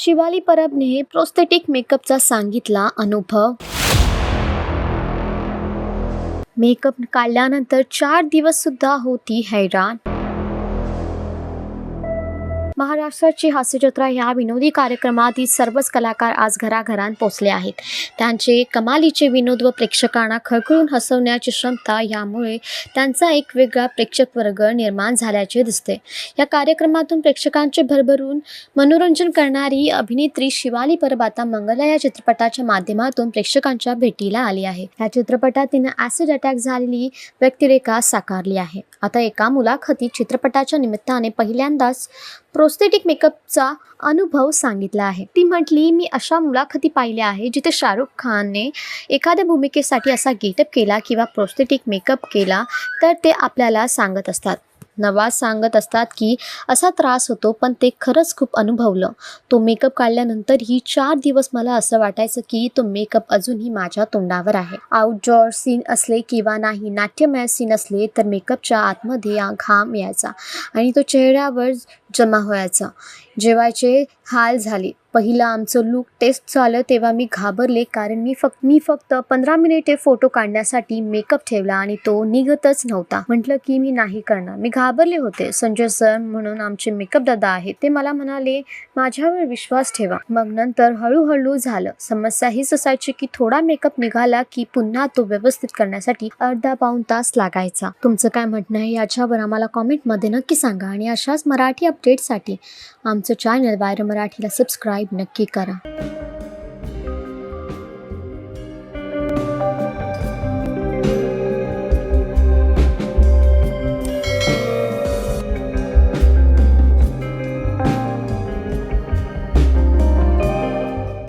Shivali परबने prosthetic मेकअपचा सांगितला अनुभव. मेकअप काढल्यानंतर चार दिवस सुद्धा होती हैराण. महाराष्ट्राची हास्यजत्रा या विनोदी कार्यक्रमातील सर्वच कलाकार आज घराघरात पोचले आहेत. त्यांचे कमालीचे विनोद व प्रेक्षकांना खळखळून हसवण्याची क्षमता यामुळे त्यांचा एक वेगळा प्रेक्षक वर्ग निर्माण झाल्याचे दिसते. या कार्यक्रमातून प्रेक्षकांचे भरभरून मनोरंजन करणारी अभिनेत्री शिवाली परब आता मंगला या चित्रपटाच्या माध्यमातून प्रेक्षकांच्या भेटीला आली आहे. या चित्रपटात तिने ॲसिड अटॅक झालेली व्यक्तिरेखा साकारली आहे. आता एका मुलाखतीत चित्रपटाच्या निमित्ताने पहिल्यांदाच प्रोस्थेटिक मेकअपचा अनुभव सांगितला आहे. ती म्हटली मी अशा मुलाखती पाहिल्या आहे जिथे शाहरुख खानने एखाद्या भूमिकेसाठी असा गेटअप केला किंवा प्रोस्थेटिक मेकअप केला तर ते आपल्याला सांगत असतात. नवाज सांगत असतात की असा त्रास होतो पण ते खरंच खूप अनुभवलं. तो मेकअप काढल्यानंतरही चार दिवस मला असं वाटायचं की तो मेकअप अजूनही माझ्या तोंडावर आहे. आउटडोअर सीन असले किंवा नाही नाट्यमय सीन असले तर मेकअपच्या आतमध्ये घाम यायचा आणि तो चेहऱ्यावर जमा व्हायचा. जेवायचे हाल झाले. पहिलं आमचं लुक टेस्ट झालं तेव्हा मी घाबरले कारण मी फक्त मी फक्त पंधरा मिनिटे फोटो काढण्यासाठी मेकअप ठेवला आणि तो निघतच नव्हता. म्हटलं की मी नाही करणार. मी घाबरले होते. संजय सर म्हणून आमचे मेकअप दादा आहेत. ते मला म्हणाले माझ्यावर विश्वास ठेवा. मग नंतर हळूहळू झालं. समस्या हीच असायची की थोडा मेकअप निघाला की पुन्हा तो व्यवस्थित करण्यासाठी अर्धा पाऊन तास लागायचा. तुमचं काय म्हणणं आहे याच्यावर आम्हाला कॉमेंटमध्ये नक्की सांगा आणि अशाच मराठी अपडेटसाठी आमचं चॅनल वायर मराठीला सबस्क्राईब नक्की करा.